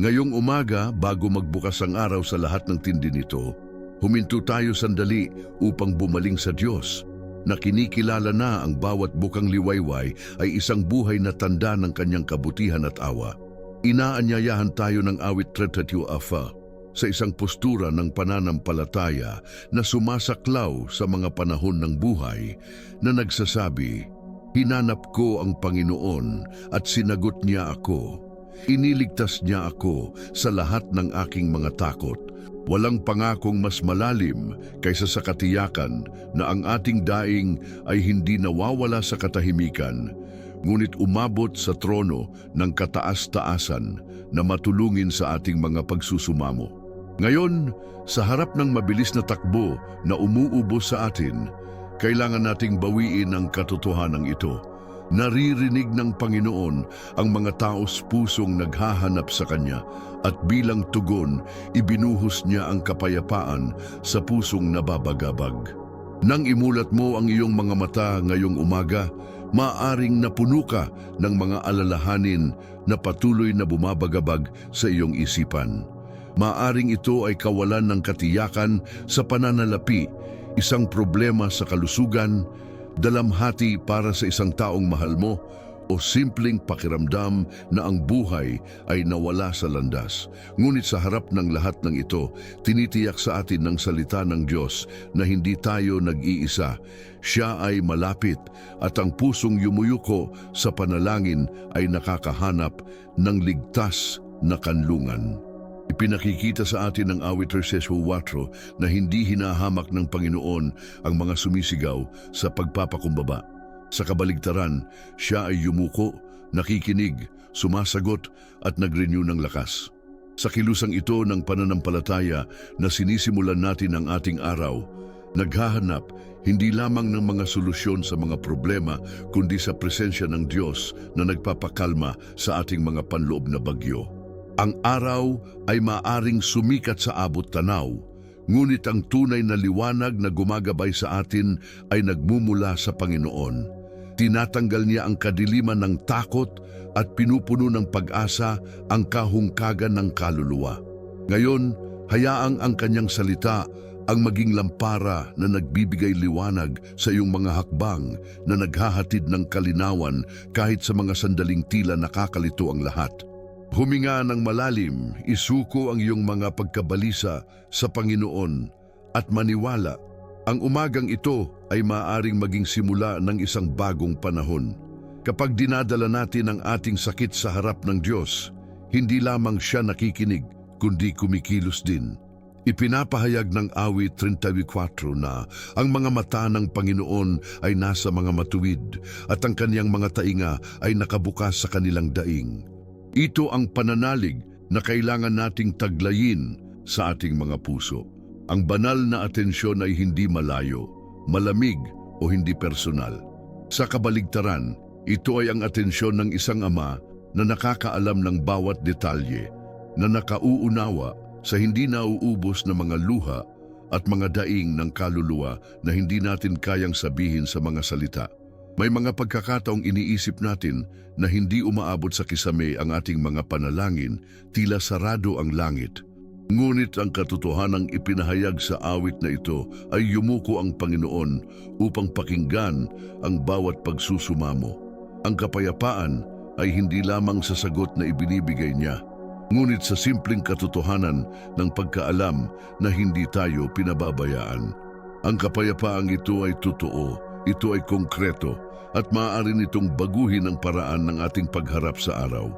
Ngayong umaga, bago magbukas ang araw sa lahat ng tindi nito, huminto tayo sandali upang bumaling sa Diyos na kinikilala na ang bawat bukang liwayway ay isang buhay na tanda ng kanyang kabutihan at awa. Inaanyayahan tayo ng awit 32 afa sa isang postura ng pananampalataya na sumasaklaw sa mga panahon ng buhay na nagsasabi, Hinanap ko ang Panginoon at sinagot niya ako. Iniligtas niya ako sa lahat ng aking mga takot. Walang pangakong mas malalim kaysa sa katiyakan na ang ating daing ay hindi nawawala sa katahimikan, ngunit umabot sa trono ng kataas-taasan na matulungin sa ating mga pagsusumamo. Ngayon, sa harap ng mabilis na takbo na umuubos sa atin, kailangan nating bawiin ang katotohanan ito. Naririnig ng Panginoon ang mga taos pusong naghahanap sa Kanya at bilang tugon, ibinuhos niya ang kapayapaan sa pusong nababagabag. Nang imulat mo ang iyong mga mata ngayong umaga, maaring napuno ka ng mga alalahanin na patuloy na bumabagabag sa iyong isipan. Maaring ito ay kawalan ng katiyakan sa pananalapi, isang problema sa kalusugan, dalamhati para sa isang taong mahal mo, o simpleng pakiramdam na ang buhay ay nawala sa landas. Ngunit sa harap ng lahat ng ito, tinitiyak sa atin ng salita ng Diyos na hindi tayo nag-iisa. Siya ay malapit at ang pusong yumuyuko sa panalangin ay nakakahanap ng ligtas na kanlungan. Ipinakikita sa atin ng awit Terces 4 na hindi hinahamak ng Panginoon ang mga sumisigaw sa pagpapakumbaba. Sa kabaligtaran, siya ay yumuko, nakikinig, sumasagot at nag-renew ng lakas. Sa kilusang ito ng pananampalataya na sinisimulan natin ang ating araw, naghahanap hindi lamang ng mga solusyon sa mga problema kundi sa presensya ng Diyos na nagpapakalma sa ating mga panloob na bagyo. Ang araw ay maaring sumikat sa abot tanaw, ngunit ang tunay na liwanag na gumagabay sa atin ay nagmumula sa Panginoon. Tinatanggal niya ang kadiliman ng takot at pinupuno ng pag-asa ang kahungkagan ng kaluluwa. Ngayon, hayaang ang kanyang salita ang maging lampara na nagbibigay liwanag sa iyong mga hakbang na naghahatid ng kalinawan kahit sa mga sandaling tila nakakalito ang lahat. Huminga ng malalim, isuko ang iyong mga pagkabalisa sa Panginoon at maniwala. Ang umagang ito ay maaring maging simula ng isang bagong panahon. Kapag dinadala natin ang ating sakit sa harap ng Diyos, hindi lamang siya nakikinig, kundi kumikilos din. Ipinapahayag ng awit 34 na ang mga mata ng Panginoon ay nasa mga matuwid at ang kaniyang mga tainga ay nakabukas sa kanilang daing. Ito ang pananalig na kailangan nating taglayin sa ating mga puso. Ang banal na atensyon ay hindi malayo, malamig o hindi personal. Sa kabaligtaran, ito ay ang atensyon ng isang ama na nakakaalam ng bawat detalye, na nakauunawa sa hindi nauubos na mga luha at mga daing ng kaluluwa na hindi natin kayang sabihin sa mga salita. May mga pagkakataong iniisip natin na hindi umaabot sa kisame ang ating mga panalangin, tila sarado ang langit. Ngunit ang katotohanang ipinahayag sa awit na ito ay yumuko ang Panginoon upang pakinggan ang bawat pagsusumamo. Ang kapayapaan ay hindi lamang sa sagot na ibinibigay niya, ngunit sa simpleng katotohanan ng pagkaalam na hindi tayo pinababayaan. Ang kapayapaang ito ay totoo, ito ay konkreto, at maaari nitong baguhin ang paraan ng ating pagharap sa araw.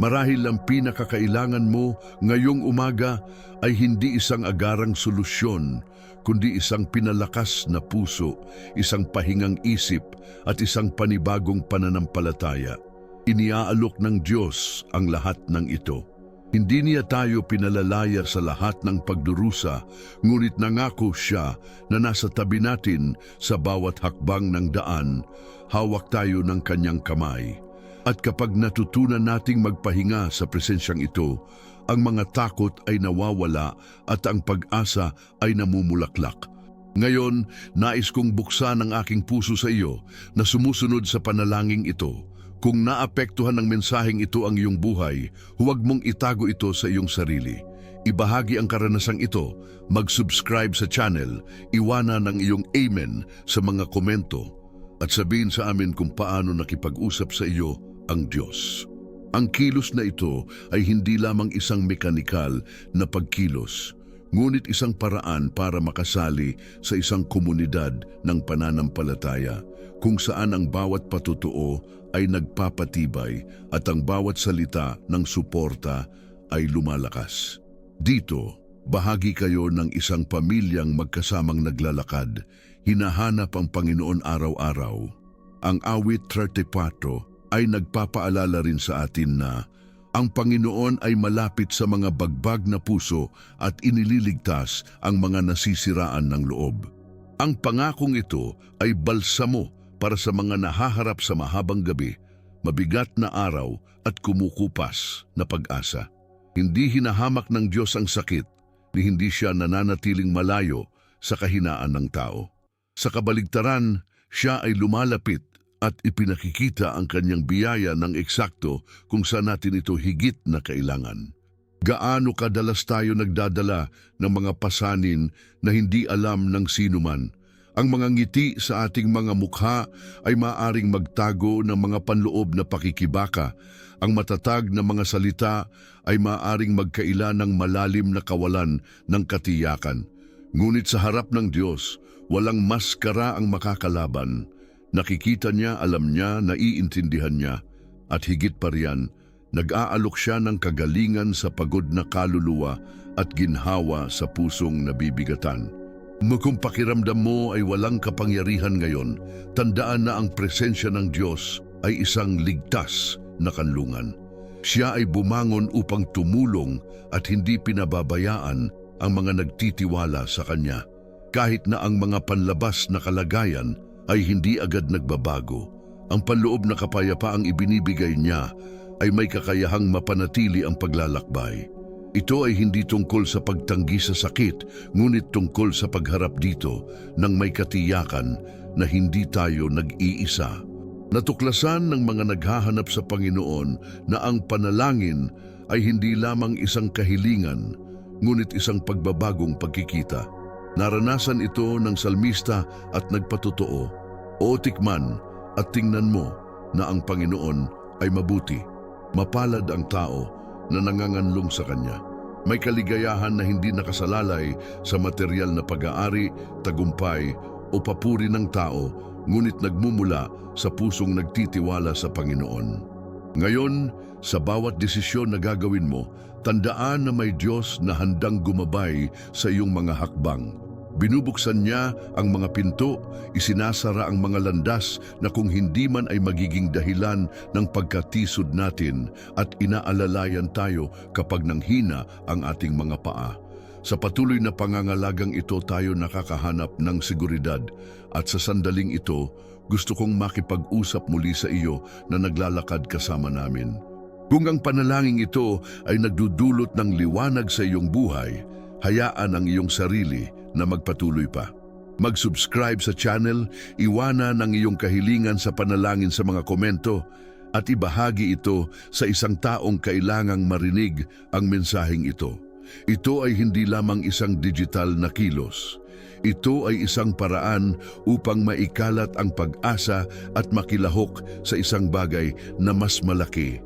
Marahil ang pinakakailangan mo ngayong umaga ay hindi isang agarang solusyon, kundi isang pinalakas na puso, isang pahingang isip at isang panibagong pananampalataya. Iniaalok ng Diyos ang lahat ng ito. Hindi niya tayo pinalalaya sa lahat ng pagdurusa, ngunit nangako siya na nasa tabi natin sa bawat hakbang ng daan, hawak tayo ng kanyang kamay. At kapag natutunan nating magpahinga sa presensyang ito, ang mga takot ay nawawala at ang pag-asa ay namumulaklak. Ngayon, nais kong buksan ang aking puso sa iyo na sumusunod sa panalangin ito. Kung naapektuhan ng mensaheng ito ang iyong buhay, huwag mong itago ito sa iyong sarili. Ibahagi ang karanasang ito, mag-subscribe sa channel, iwana ng iyong amen sa mga komento, at sabihin sa amin kung paano nakipag-usap sa iyo ang Diyos. Ang kilos na ito ay hindi lamang isang mekanikal na pagkilos, ngunit isang paraan para makasali sa isang komunidad ng pananampalataya kung saan ang bawat patutuo ay nagpapatibay at ang bawat salita ng suporta ay lumalakas. Dito, bahagi kayo ng isang pamilyang magkasamang naglalakad, hinahanap ang Panginoon araw-araw. Ang awit 34 ay nagpapaalala rin sa atin na ang Panginoon ay malapit sa mga bagbag na puso at inililigtas ang mga nasisiraan ng loob. Ang pangakong ito ay balsamo para sa mga nahaharap sa mahabang gabi, mabigat na araw at kumukupas na pag-asa. Hindi hinahamak ng Diyos ang sakit ni hindi siya nananatiling malayo sa kahinaan ng tao. Sa kabaligtaran, siya ay lumalapit at ipinakikita ang kanyang biyaya ng eksakto kung saan natin ito higit na kailangan. Gaano kadalas tayo nagdadala ng mga pasanin na hindi alam ng sinuman. Ang mga ngiti sa ating mga mukha ay maaring magtago ng mga panloob na pakikibaka. Ang matatag na mga salita ay maaring magkaila ng malalim na kawalan ng katiyakan. Ngunit sa harap ng Diyos, walang maskara ang makakalaban. Nakikita niya, alam niya, naiintindihan niya, at higit pa riyan, nag-aalok siya ng kagalingan sa pagod na kaluluwa at ginhawa sa pusong nabibigatan. Kung pakiramdam mo ay walang kapangyarihan ngayon, tandaan na ang presensya ng Diyos ay isang ligtas na kanlungan. Siya ay bumangon upang tumulong at hindi pinababayaan ang mga nagtitiwala sa Kanya. Kahit na ang mga panlabas na kalagayan ay hindi agad nagbabago, ang panloob na kapayapaang ibinibigay niya ay may kakayahang mapanatili ang paglalakbay. Ito ay hindi tungkol sa pagtanggi sa sakit, ngunit tungkol sa pagharap dito ng may katiyakan na hindi tayo nag-iisa. Natuklasan ng mga naghahanap sa Panginoon na ang panalangin ay hindi lamang isang kahilingan, ngunit isang pagbabagong pagkikita. Naranasan ito ng salmista at nagpatotoo, O tikman at tingnan mo na ang Panginoon ay mabuti. Mapalad ang tao na nanganganlong sa Kanya. May kaligayahan na hindi nakasalalay sa material na pag-aari, tagumpay o papuri ng tao, ngunit nagmumula sa pusong nagtitiwala sa Panginoon. Ngayon, sa bawat desisyon na gagawin mo, tandaan na may Diyos na handang gumabay sa iyong mga hakbang. Binubuksan niya ang mga pinto, isinasara ang mga landas na kung hindi man ay magiging dahilan ng pagkatisod natin at inaalalayan tayo kapag nanghina ang ating mga paa. Sa patuloy na pangangalagang ito tayo nakakahanap ng seguridad at sa sandaling ito, gusto kong makipag-usap muli sa iyo na naglalakad kasama namin. Kung ang panalangin ito ay nagdudulot ng liwanag sa iyong buhay, hayaan ang iyong sarili na magpatuloy pa. Mag-subscribe sa channel, iwana ng iyong kahilingan sa panalangin sa mga komento, at ibahagi ito sa isang taong kailangang marinig ang mensaheng ito. Ito ay hindi lamang isang digital na kilos. Ito ay isang paraan upang maikalat ang pag-asa at makilahok sa isang bagay na mas malaki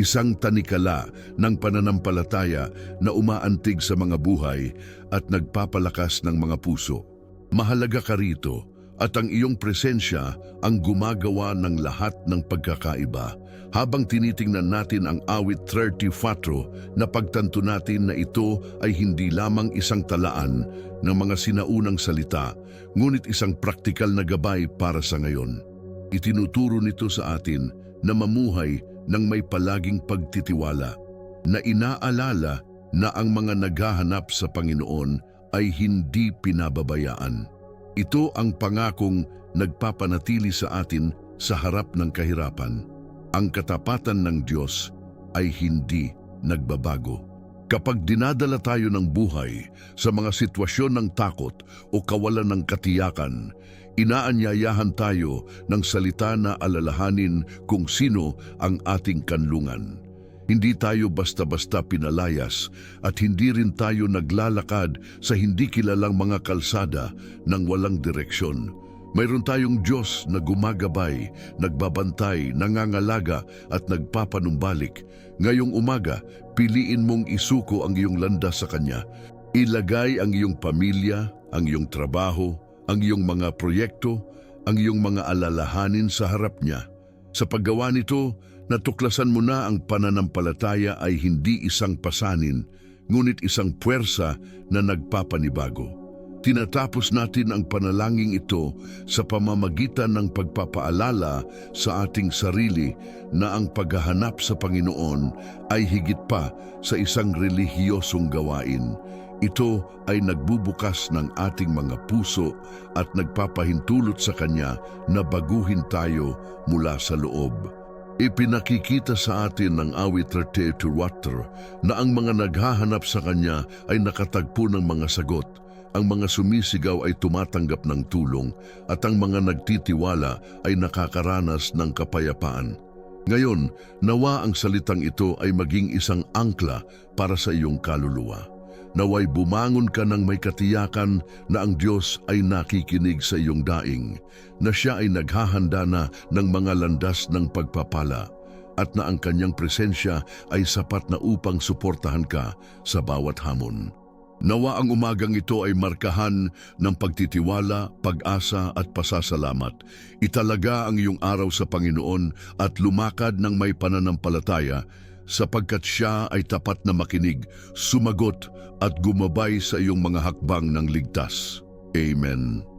isang tanikala ng pananampalataya na umaantig sa mga buhay at nagpapalakas ng mga puso. Mahalaga ka rito at ang iyong presensya ang gumagawa ng lahat ng pagkakaiba. Habang tinitingnan natin ang awit 34 na pagtanto natin na ito ay hindi lamang isang talaan ng mga sinaunang salita, ngunit isang praktikal na gabay para sa ngayon. Itinuturo nito sa atin na mamuhay ng may palaging pagtitiwala, na inaalala na ang mga naghahanap sa Panginoon ay hindi pinababayaan. Ito ang pangakong nagpapanatili sa atin sa harap ng kahirapan. Ang katapatan ng Diyos ay hindi nagbabago. Kapag dinadala tayo ng buhay sa mga sitwasyon ng takot o kawalan ng katiyakan, inaanyayahan tayo ng salita na alalahanin kung sino ang ating kanlungan. Hindi tayo basta-basta pinalayas at hindi rin tayo naglalakad sa hindi kilalang mga kalsada ng walang direksyon. Mayroon tayong Diyos na gumagabay, nagbabantay, nangangalaga at nagpapanumbalik. Ngayong umaga, piliin mong isuko ang iyong landas sa Kanya. Ilagay ang iyong pamilya, ang iyong trabaho, ang iyong mga proyekto, ang iyong mga alalahanin sa harap niya. Sa paggawa nito, natuklasan mo na ang pananampalataya ay hindi isang pasanin, ngunit isang puwersa na nagpapanibago. Tinatapos natin ang panalangin ito sa pamamagitan ng pagpapaalala sa ating sarili na ang paghahanap sa Panginoon ay higit pa sa isang relihiyosong gawain. Ito ay nagbubukas ng ating mga puso at nagpapahintulot sa Kanya na baguhin tayo mula sa loob. Ipinakikita sa atin ng awit 32 water na ang mga naghahanap sa Kanya ay nakatagpo ng mga sagot. Ang mga sumisigaw ay tumatanggap ng tulong at ang mga nagtitiwala ay nakakaranas ng kapayapaan. Ngayon, nawa ang salitang ito ay maging isang angkla para sa iyong kaluluwa. Naway bumangon ka ng may katiyakan na ang Diyos ay nakikinig sa iyong daing, na siya ay naghahanda na ng mga landas ng pagpapala, at na ang kanyang presensya ay sapat na upang suportahan ka sa bawat hamon. Nawa ang umagang ito ay markahan ng pagtitiwala, pag-asa at pasasalamat. Italaga ang iyong araw sa Panginoon at lumakad ng may pananampalataya sapagkat siya ay tapat na makinig, sumagot at gumabay sa iyong mga hakbang ng ligtas. Amen.